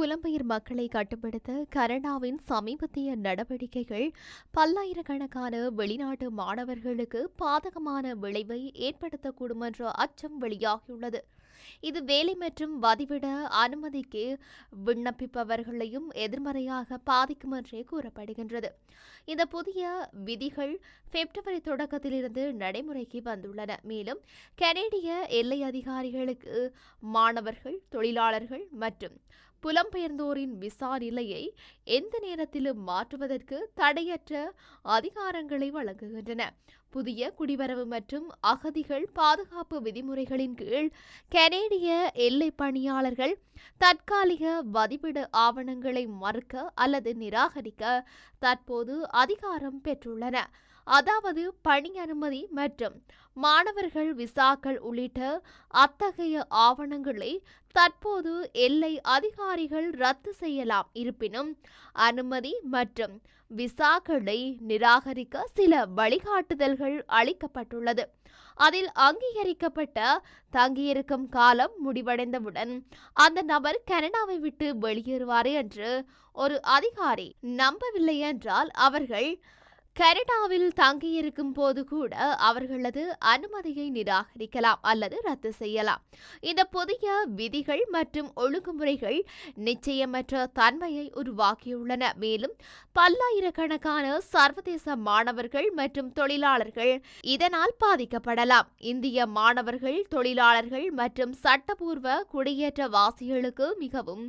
புலம்பெயர் மக்களை கட்டுப்படுத்த கனடாவின் சமீபத்திய நடவடிக்கைகள் பல்லாயிரக்கணக்கான வெளிநாட்டு மாணவர்களுக்கு பாதகமான விளைவை ஏற்படுத்தக்கூடும் என்ற அச்சம் வெளியாகியுள்ளது. இது வேலை மற்றும் வதிவிட அனுமதிக்கு விண்ணப்பிப்பவர்களையும் எதிர்மறையாக பாதிக்கும் என்றே கூறப்படுகின்றது. இந்த புதிய விதிகள் பிப்ரவரி தொடக்கத்திலிருந்து நடைமுறைக்கு வந்துள்ளன. மேலும் கனேடிய எல்லை அதிகாரிகளுக்கு மாணவர்கள் தொழிலாளர்கள் மற்றும் புலம்பெயர்ந்தோரின் விசா நிலையை எந்த நேரத்திலும் மாற்றுவதற்கு தடையற்ற அதிகாரங்களை வழங்குகின்றன. புதிய குடிவரவு மற்றும் அகதிகள் பாதுகாப்பு விதிமுறைகளின் கீழ் கனேடிய எல்லை பணியாளர்கள் தற்காலிக வதிவிட ஆவணங்களை மறுக்க அல்லது நிராகரிக்க தற்போது அதிகாரம் பெற்றுள்ளன அதாவது பணி அனுமதி மற்றும் மாணவர்கள் விசாக்கள் உள்ளிட்ட அத்தகைய ஆவணங்களை தற்போது எல்லை அதிகாரிகள் ரத்து செய்யலாம். இருப்பினும் அனுமதி மற்றும் விசாக்களை நிராகரிக்க சில வழிகாட்டுதல்கள் அளிக்கப்பட்டுள்ளது. அதில் அங்கீகரிக்கப்பட்ட தங்கியிருக்கும் காலம் முடிவடைந்தவுடன் அந்த நபர் கனடாவை விட்டு வெளியேறுவார் என்று ஒரு அதிகாரி நம்பவில்லை என்றால் அவர்கள் கனடாவில் தங்கியிருக்கும் போது கூட அவர்களது அனுமதியை நிராகரிக்கலாம் அல்லது ரத்து செய்யலாம். இந்த புதிய விதிகள் மற்றும் ஒழுங்குமுறைகள் நிச்சயமற்ற தன்மையை உருவாக்கியுள்ளன. மேலும் பல்லாயிரக்கணக்கான சர்வதேச மாணவர்கள் மற்றும் தொழிலாளர்கள் இதனால் பாதிக்கப்படலாம். இந்திய மாணவர்கள் தொழிலாளர்கள் மற்றும் சட்டபூர்வ குடியேற்றவாசிகளுக்கு மிகவும்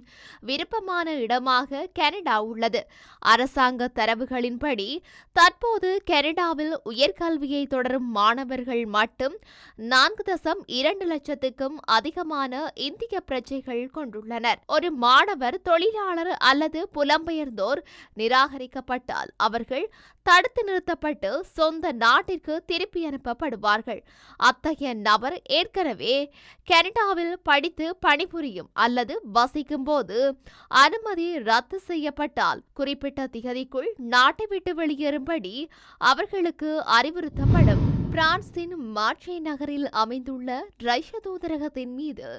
விருப்பமான இடமாக கனடா உள்ளது. அரசாங்க தரவுகளின்படி தற்போது கனடாவில் உயர்கல்வியை தொடரும் மாணவர்கள் மட்டும் நான்கு தசம் இரண்டு லட்சத்துக்கும் அதிகமான இந்திய பிரஜைகள் கொண்டுள்ளனர். ஒரு மாணவர் தொழிலாளர் அல்லது புலம்பெயர்ந்தோர் நிராகரிக்கப்பட்டால் அவர்கள் தடுத்து நிறுத்தப்பட்டு சொந்த நாட்டிற்கு திருப்பி அனுப்பப்படுவார்கள். அத்தகைய நபர் ஏற்கனவே கனடாவில் படித்து பணிபுரியும் அல்லது வசிக்கும் போது அனுமதி ரத்து செய்யப்பட்டால் குறிப்பிட்ட திகதிக்குள் நாட்டை விட்டு வெளியேறும்படி அவர்களுக்கு அறிவுறுத்தப்படும். பிரான்சின் மாட்சே நகரில் அமைந்துள்ள ரஷ்ய தூதரகத்தின் மீது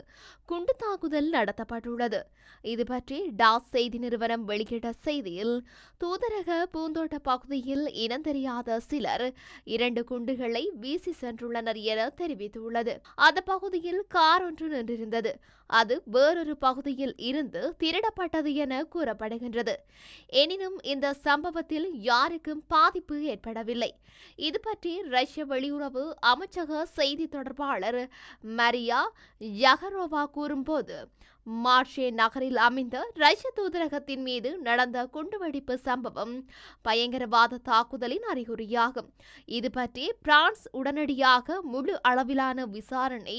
குண்டு தாக்குதல் நடத்தப்பட்டுள்ளது. இது பற்றி டாஸ் செய்தி நிறுவனம் வெளியிட்ட செய்தியில் தூதரக பூந்தோட்ட பகுதியில் இனந்தெரியாத சிலர் இரண்டு குண்டுகளை வீசி சென்றுள்ளனர் என தெரிவித்துள்ளது. அந்த பகுதியில் கார் ஒன்று நின்றிருந்தது. அது வேறொரு பகுதியில் இருந்து திருடப்பட்டது என கூறப்படுகின்றது. எனினும் இந்த சம்பவத்தில் யாருக்கும் பாதிப்பு ஏற்படவில்லை. இது பற்றி ரஷ்ய வெளியுறவு அமைச்சக செய்தி தொடர்பாளர் மரியா யகரோவா கூறும்போது மார்ஷே நகரில் அமைந்த ரஷ்ய தூதரகத்தின் மீது நடந்த குண்டுவெடிப்பு சம்பவம் பயங்கரவாத தாக்குதலின் அறிகுறியாகும். இது பற்றி பிரான்ஸ் உடனடியாக முழு அளவிலான விசாரணை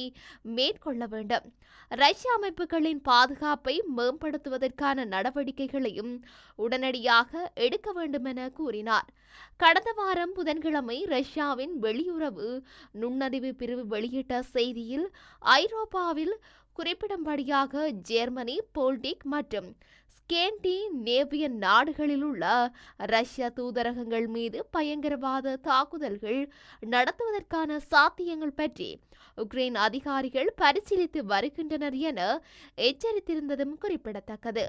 மேற்கொள்ள வேண்டும். ரஷ்ய அமைப்புகளின் பாதுகாப்பை மேம்படுத்துவதற்கான நடவடிக்கைகளையும் உடனடியாக எடுக்க வேண்டும் என கூறினார். கடந்த வாரம் புதன்கிழமை ரஷ்யாவின் வெளியுறவு நுண்ணறிவு பிரிவு வெளியிட்ட செய்தியில் ஐரோப்பாவில் குறிப்பிடும்படியாக ஜெர்மனி போல்டிக் மற்றும் ஸ்கேண்டி நேவியன் நாடுகளில் உள்ள ரஷ்ய தூதரகங்கள் மீது பயங்கரவாத தாக்குதல்கள் நடத்துவதற்கான சாத்தியங்கள் பற்றி உக்ரைன் அதிகாரிகள் பரிசீலித்து வருகின்றனர் என எச்சரித்திருந்ததும் குறிப்பிடத்தக்கது.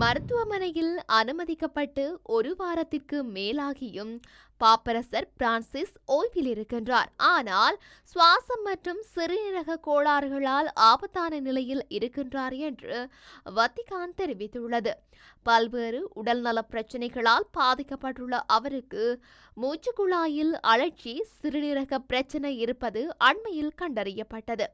மருத்துவமனையில் அனுமதிக்கப்பட்டு ஒரு வாரத்திற்கு மேலாகியும் பாப்பரசர் பிரான்சிஸ் ஓய்வில் இருக்கின்றார். ஆனால் சுவாசம் மற்றும் சிறுநீரக கோளாறுகளால் ஆபத்தான நிலையில் இருக்கின்றார் என்று வத்திகான் தெரிவித்துள்ளது. பல்வேறு உடல்நல பிரச்சனைகளால் பாதிக்கப்பட்டுள்ள அவருக்கு மூச்சுக்குழாயில் அழற்சி சிறுநீரக பிரச்சனை இருப்பது அண்மையில் கண்டறியப்பட்டது.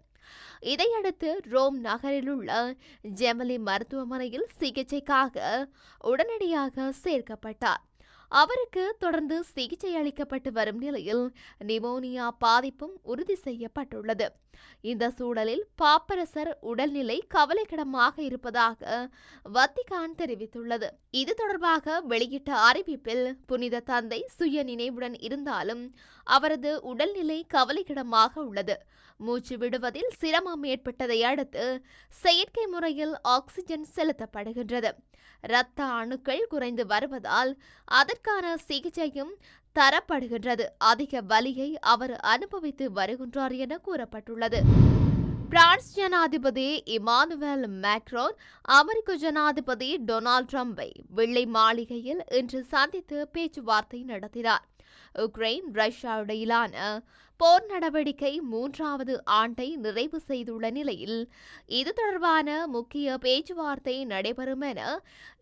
இதையடுத்து ரோம் நகரில் உள்ள ஜெமலி மருத்துவமனையில் சிகிச்சைக்காக உடனடியாக சேர்க்கப்பட்டார். அவருக்கு தொடர்ந்து சிகிச்சை அளிக்கப்பட்டு வரும் நிலையில் நிமோனியா பாதிப்பும் உறுதி செய்யப்பட்டுள்ளது. இந்த சூழலில் பாப்பரசர் உடல்நிலை கவலைக்கிடமாக இருப்பதாக வத்திகான் தெரிவித்துள்ளது. இது தொடர்பாக வெளியிட்ட அறிவிப்பில் புனித தந்தை சுய நினைவுடன் இருந்தாலும் அவரது உடல்நிலை கவலைக்கிடமாக உள்ளது. மூச்சு விடுவதில் சிரமம் ஏற்பட்டதை அடுத்து செயற்கை முறையில் ஆக்சிஜன் செலுத்தப்படுகின்றது. இரத்த அணுக்கள் குறைந்து வருவதால் அதற்கான சிகிச்சையும் தரப்படுகின்றது. அதிக வலியை அவர் அனுபவித்து வருகின்றார் என கூறப்பட்டுள்ளது. பிரான்ஸ் ஜனாதிபதி இமானுவேல் மேக்ரோன் அமெரிக்க ஜனாதிபதி டொனால்ட் ட்ரம்பை வெள்ளை மாளிகையில் இன்று சந்தித்து பேச்சுவார்த்தை நடத்தினார். உக்ரைன் ரஷ்யா இடையிலான போர் நடவடிக்கை மூன்றாவது ஆண்டை நிறைவு செய்துள்ள நிலையில் இது தொடர்பான முக்கிய பேச்சுவார்த்தை நடைபெறும் என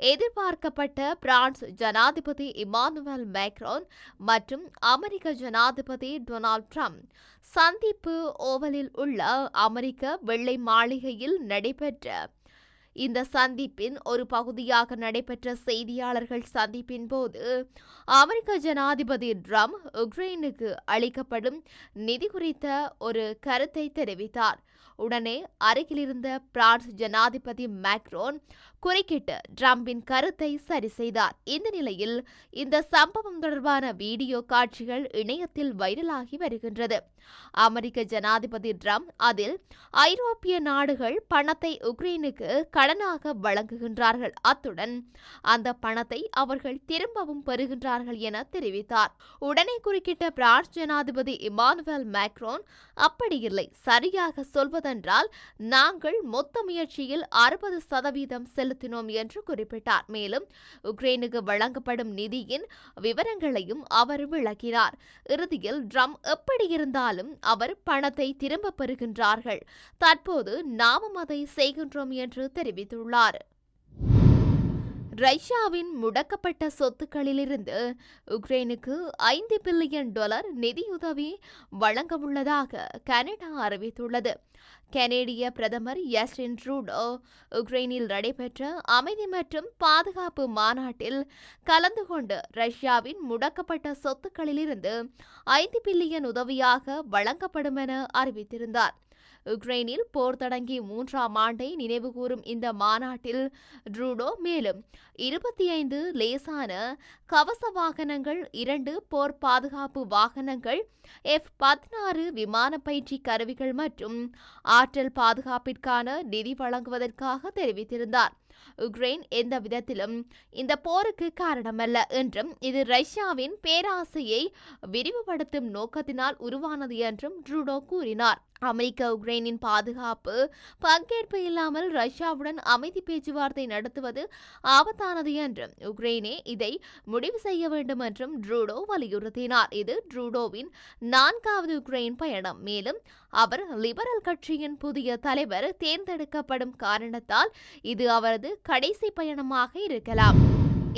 எதிர்பார்க்கப்பட்ட பிரான்ஸ் ஜனாதிபதி இமானுவேல் மேக்ரோன் மற்றும் அமெரிக்க ஜனாதிபதி டொனால்ட் ட்ரம்ப் சந்திப்பு ஓவலில் உள்ள அமெரிக்க வெள்ளை மாளிகையில் நடைபெற்ற இந்த சந்திப்பின் ஒரு பகுதியாக நடைபெற்ற செய்தியாளர்கள் சந்திப்பின் போது அமெரிக்க ஜனாதிபதி ட்ரம் உக்ரைனுக்கு அளிக்கப்படும் நிதி குறித்த ஒரு கருத்தை தெரிவித்தார். உடனே அருகிலிருந்த பிரான்ஸ் ஜனாதிபதி மேக்ரோன் குறுக்கிட்டு டிரம்பின் கருத்தை சரி செய்தார். இந்த நிலையில் இந்த சம்பவம் தொடர்பான வீடியோ காட்சிகள் இணையத்தில் வைரலாகி வருகின்றது. அமெரிக்க ஜனாதிபதி டிரம்ப் அதில் ஐரோப்பிய நாடுகள் பணத்தை உக்ரைனுக்கு கடனாக வழங்குகின்றார்கள். அத்துடன் அந்த பணத்தை அவர்கள் திரும்பவும் பெறுகின்றார்கள் என தெரிவித்தார். உடனே குறுக்கிட்ட பிரான்ஸ் ஜனாதிபதி இமானுவேல் மேக்ரோன் அப்படியில்லை. சரியாக சொல்வதென்றால் நாங்கள் மொத்த முயற்சியில் அறுபது சதவீதம் செலுத்தினோம் என்று குறிப்பிட்டார். மேலும் உக்ரைனுக்கு வழங்கப்படும் நிதியின் விவரங்களையும் அவர் விளக்கினார். இறுதியில் ட்ரம் எப்படி இருந்தாலும் அவர் பணத்தை திரும்ப பெறுகின்றார்கள். தற்போது நாமும் அதை செய்கின்றோம் என்று தெரிவித்துள்ளார். ரஷ்யாவின் முடக்கப்பட்ட சொத்துக்களிலிருந்து உக்ரைனுக்கு ஐந்து பில்லியன் டாலர் நிதியுதவி வழங்கவுள்ளதாக கனடா அறிவித்துள்ளது. கனேடிய பிரதமர் எஸ்டின் ட்ரூடோ உக்ரைனில் நடைபெற்ற அமைதி மற்றும் பாதுகாப்பு மாநாட்டில் கலந்து கொண்டு ரஷ்யாவின் முடக்கப்பட்ட சொத்துக்களிலிருந்து ஐந்து பில்லியன் உதவியாக வழங்கப்படும் என அறிவித்திருந்தார். உக்ரைனில் போர் தொடங்கி மூன்றாம் ஆண்டை நினைவுகூரும் இந்த மாநாட்டில் ட்ரூடோ மேலும் இருபத்தி ஐந்து லேசான கவச வாகனங்கள் இரண்டு போர் பாதுகாப்பு வாகனங்கள் எஃப் பதினாறு விமான பயிற்சி கருவிகள் மற்றும் ஆற்றல் பாதுகாப்பிற்கான நிதி வழங்குவதற்காக தெரிவித்திருந்தார். உக்ரைன் எந்த விதத்திலும் இந்த போருக்கு காரணமல்ல என்றும் இது ரஷ்யாவின் பேராசையை விரிவுபடுத்தும் நோக்கத்தினால் உருவானது என்றும் ட்ரூடோ கூறினார். அமெரிக்க உக்ரைனின் பாதுகாப்பு பங்கேற்பு இல்லாமல் ரஷ்யாவுடன் அமைதி பேச்சுவார்த்தை நடத்துவது ஆபத்தானது என்றும் உக்ரைனே இதை முடிவு செய்ய வேண்டும் என்றும் ட்ரூடோ வலியுறுத்தினார். இது ட்ரூடோவின் நான்காவது உக்ரைன் பயணம். மேலும் அவர் லிபரல் கட்சியின் புதிய தலைவர் தேர்ந்தெடுக்கப்படும் காரணத்தால் இது அவரது கடைசி பயணமாக இருக்கலாம்.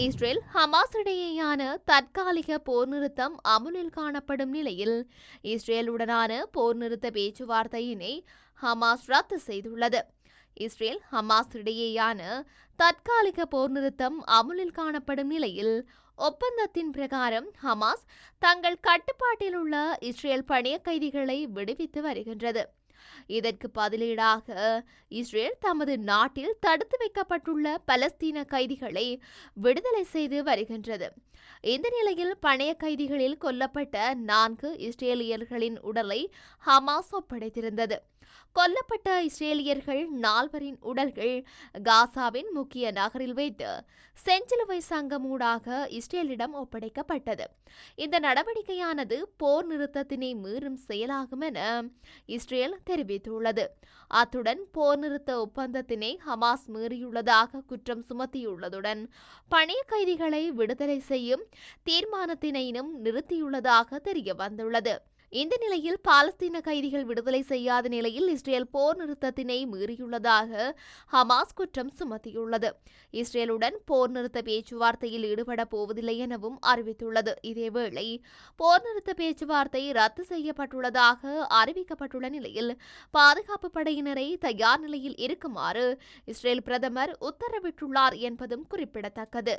இஸ்ரேல் ஹமாஸ் இடையேயான தற்காலிக போர் நிறுத்தம் அமுலில் காணப்படும் நிலையில் இஸ்ரேலுடனான போர் நிறுத்த பேச்சுவார்த்தையினை ஹமாஸ் ரத்து செய்துள்ளது. இஸ்ரேல் ஹமாஸ் இடையேயான தற்காலிக போர் நிறுத்தம் அமுலில் காணப்படும் நிலையில் ஒப்பந்தத்தின் பிரகாரம் ஹமாஸ் தங்கள் கட்டுப்பாட்டில் உள்ள இஸ்ரேல் பணிய கைதிகளை விடுவித்து வருகின்றது. இதற்கு பதிலீடாக இஸ்ரேல் தமது நாட்டில் தடுத்து வைக்கப்பட்டுள்ள பலஸ்தீன கைதிகளை விடுதலை செய்து வருகின்றது. இந்த நிலையில் பணைய கைதிகளில் கொல்லப்பட்ட நான்கு இஸ்ரேலியர்களின் உடலை ஹமாஸ் ஒப்படைத்திருந்தது. கொல்லப்பட்ட இஸ்ரேலியர்கள் நால்வரின் உடல்கள் காசாவின் முக்கிய நகரில் வைத்து செஞ்சிலுவை சங்கம் ஊடாக இஸ்ரேலிடம் ஒப்படைக்கப்பட்டது. இந்த நடவடிக்கையானது போர் நிறுத்தத்தினை மீறும் செயலாகும் என இஸ்ரேல் தெரிவித்துள்ளது. அத்துடன் போர் நிறுத்த ஒப்பந்தத்தினை ஹமாஸ் மீறியுள்ளதாக குற்றம் சுமத்தியுள்ளதுடன் பணைய கைதிகளை விடுதலை செய்யும் தீர்மானத்தினையும் நிறுத்தியுள்ளதாக தெரிய வந்துள்ளது இந்த நிலையில் பாலஸ்தீன கைதிகள் விடுதலை செய்யாத நிலையில் இஸ்ரேல் போர் நிறுத்தத்தினை மீறியுள்ளதாக ஹமாஸ் குற்றம் சுமத்தியுள்ளது. இஸ்ரேலுடன் போர் நிறுத்த பேச்சுவார்த்தையில் ஈடுபட போவதில்லை எனவும் அறிவித்துள்ளது. இதேவேளை போர் நிறுத்த பேச்சுவார்த்தை ரத்து செய்யப்பட்டுள்ளதாக அறிவிக்கப்பட்டுள்ள நிலையில் பாதுகாப்பு படையினரை தயார் நிலையில் இருக்குமாறு இஸ்ரேல் பிரதமர் உத்தரவிட்டுள்ளார் என்பதும் குறிப்பிடத்தக்கது.